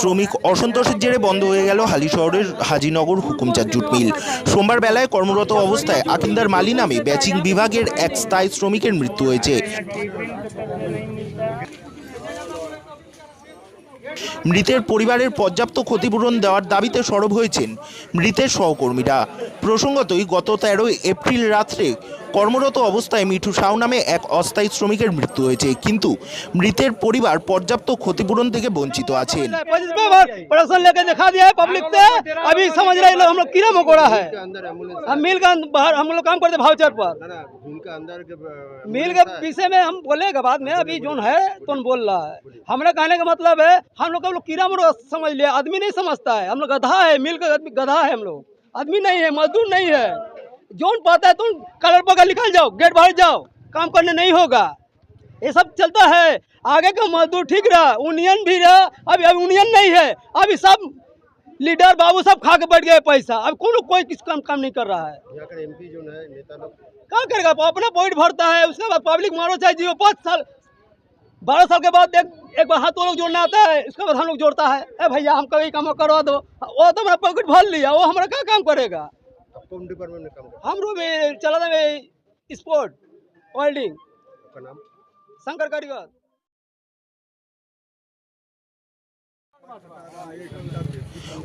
শ্রমিক অসন্তোষের জেরে বন্ধ হয়ে গেল হালি শহরের হাজিনগর হুকুমচাঁদ জুট মিল। সোমবার বেলায় কর্মরত অবস্থায় আকিন্দার মালি নামে ব্যাচিং বিভাগের এক স্থায়ী শ্রমিকের মৃত্যু হয়েছে। মৃতের পরিবারের পর্যাপ্ত ক্ষতিপূরণ দেওয়ার দাবিতে সরব হয়েছেন মৃতের সহকর্মীরা। প্রসঙ্গতই গত তেরোই এপ্রিল রাত্রে কর্মরত অবস্থায় মিঠু সাউ নামে এক অস্থায়ী শ্রমিকের মৃত্যু হয়েছে কিন্তু মৃতের পরিবার পর্যাপ্ত ক্ষতিপূরণ থেকে বঞ্চিত আছেন पच्चीस पे बार प्रोडक्शन लेके दिखा दिया है पब्लिक से अभी समझ रहे हैं लोग हम लोग कीड़ा मकोड़ा है के अंदर एम्बुलेंस हम मिल का बाहर हम लोग काम करते भाउचर पर ना ना भूल के अंदर के मिल के विषय में हम बोलेगा बाद में अभी जो है तो बोल रहा है हमारे कहने का मतलब है हम लोग हम लोग कीड़ा मकोड़ा समझ लिया आदमी नहीं समझता है हम लोग गधा है मिल का आदमी गधा है हम लोग आदमी नहीं है मजदूर नहीं है जोन पाता है तुम कलर पकड़ निकल जाओ गेट बाहर जाओ काम करने नहीं होगा। ये सब चलता है। आगे का मजदूर ठीक रहा यूनियन भी रहा अभी अभी यूनियन नहीं है। अभी सब लीडर बाबू सब खा के बैठ गए पैसा। अब कौन कोई किस काम काम नहीं कर रहा है। एमपी जो नेता लोग? क्या करेगा? अपना पॉइंट भरता है उसके बाद पब्लिक मारो चाहे जियो पाँच साल बारह साल के बाद एक एक बार हाथ वो लोग जोड़ना आता है उसके बाद हम लोग जोड़ता है। ए भैया हमको ये काम करवा दो। वो तो मेरा पॉकेट भर लिया वो हमारा क्या काम करेगा? अब कौन डिपार्टमेंट में काम करता हम लोग भी चला था स्पोर्ट वेल्डिंग है आपका नाम शंकर कारीगर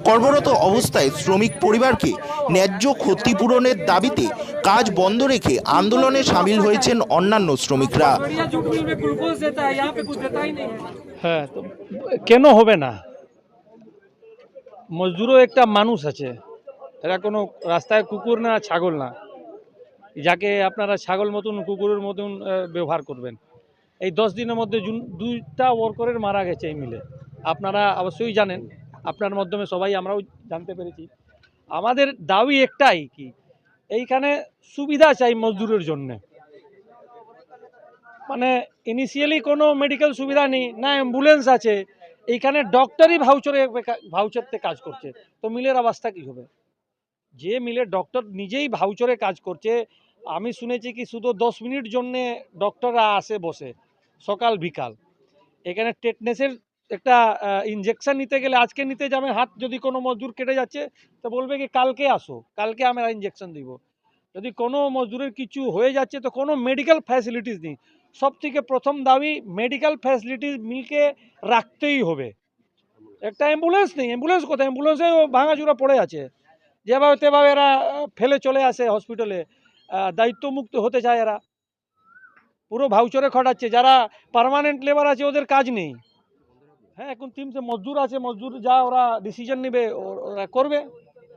কর্মরত অবস্থায় শ্রমিক পরিবারকে ন্যায্য ক্ষতিপূরণের দাবিতে কাজ বন্ধ রেখে আন্দোলনে সামিল হয়েছেন অন্যান্য শ্রমিকরা बढ़िया जूट मिल में ग्लूकोज देता है यहाँ पे कुछ देता ही नहीं है হ্যাঁ তো কেন হবে না মজদুরও একটা মানুষ আছে এরা কোনো রাস্তায় কুকুর না, ছাগল না। যাকে আপনারা ছাগল মতন, কুকুরের মতন ব্যবহার করবেন। এই দশ দিনের মধ্যে দুইটা ওয়ার্কারের মারা গেছে এই মিলে। আপনারা অবশ্যই জানেন, আপনার মাধ্যমে সবাই আমরাও জানতে পেরেছি। আমাদের দাবি একটাই কি, এইখানে সুবিধা চাই মজদুরের জন্যে। মানে ইনিশিয়ালি কোনো মেডিকেল সুবিধা নেই, না অ্যাম্বুলেন্স আছে, এইখানে ডক্টরই ভাউচারে ভাউচারতে কাজ করছে। তো মিলের অবস্থা কী হবে? যে মিলে ডক্টর নিজেই ভাউচরে কাজ করছে, আমি শুনেছি কি শুধু দশ মিনিট জন্যে ডক্টররা আসে বসে, সকাল, বিকাল। এখানে টেটনেসের একটা ইঞ্জেকশন নিতে গেলে আজকে নিতে যাবে হাত যদি কোনো মজদুর কেটে যাচ্ছে, তো বলবে কি কালকে আসো, কালকে আমরা ইঞ্জেকশন দিব। যদি কোনো মজদুরের কিছু হয়ে যাচ্ছে, তো কোনো মেডিকেল ফ্যাসিলিটিস নেই। সব থেকে প্রথম দাবি মেডিকেল ফ্যাসিলিটিস মিলকে রাখতেই হবে। একটা অ্যাম্বুলেন্স নেই অ্যাম্বুলেন্স কোথায়? অ্যাম্বুলেন্সেও ভাঙাচুরা পড়ে আছে। যেভাবে তেভাবে এরা ফেলে চলে আসে হসপিটালে দায়িত্বমুক্ত হতে চায় এরা। পুরো ভাউচারে খটাচ্ছে, যারা পার্মানেন্ট লেবার আছে ওদের কাজ নেই। হ্যাঁ এখন তিনটে মজদুর আছে, মজদুর যা ওরা ডিসিশন নেবে ওরা করবে।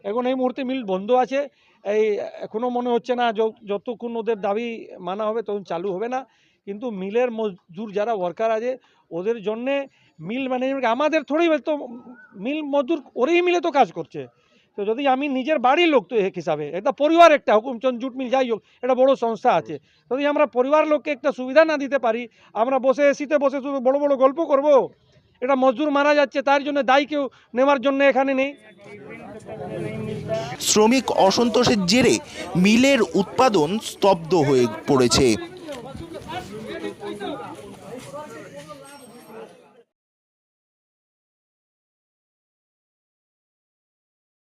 এখন এই মুহূর্তে মিল বন্ধ আছে। এই এখনও মনে হচ্ছে না যতক্ষণ ওদের দাবি মানা হবে তখন চালু হবে না। কিন্তু মিলের মজদুর যারা ওয়ার্কার আছে, ওদের জন্যে মিল ম্যানেজমেন্ট আমাদের থোড়ি তো মিল মজদুর ওরেই মিলে তো কাজ করছে। তো যদি আমি নিজের বাড়ির লোক তো এক হিসাবে, একটা পরিবার একটা হুকুমচন্দ জুট মিল যাই হোক, একটা বড় সংস্থা আছে। যদি আমরা পরিবার লোককে একটা সুবিধা না দিতে পারি, আমরা বসে শীতে বসে শুধু বড় বড় গল্প করব। এটা মজদুর মারা যাচ্ছে, তার জন্য দায়ী কেউ নেওয়ার জন্য এখানে নেই? শ্রমিক অসন্তোষের জেরে মিলের উৎপাদন স্তব্ধ হয়ে পড়েছে।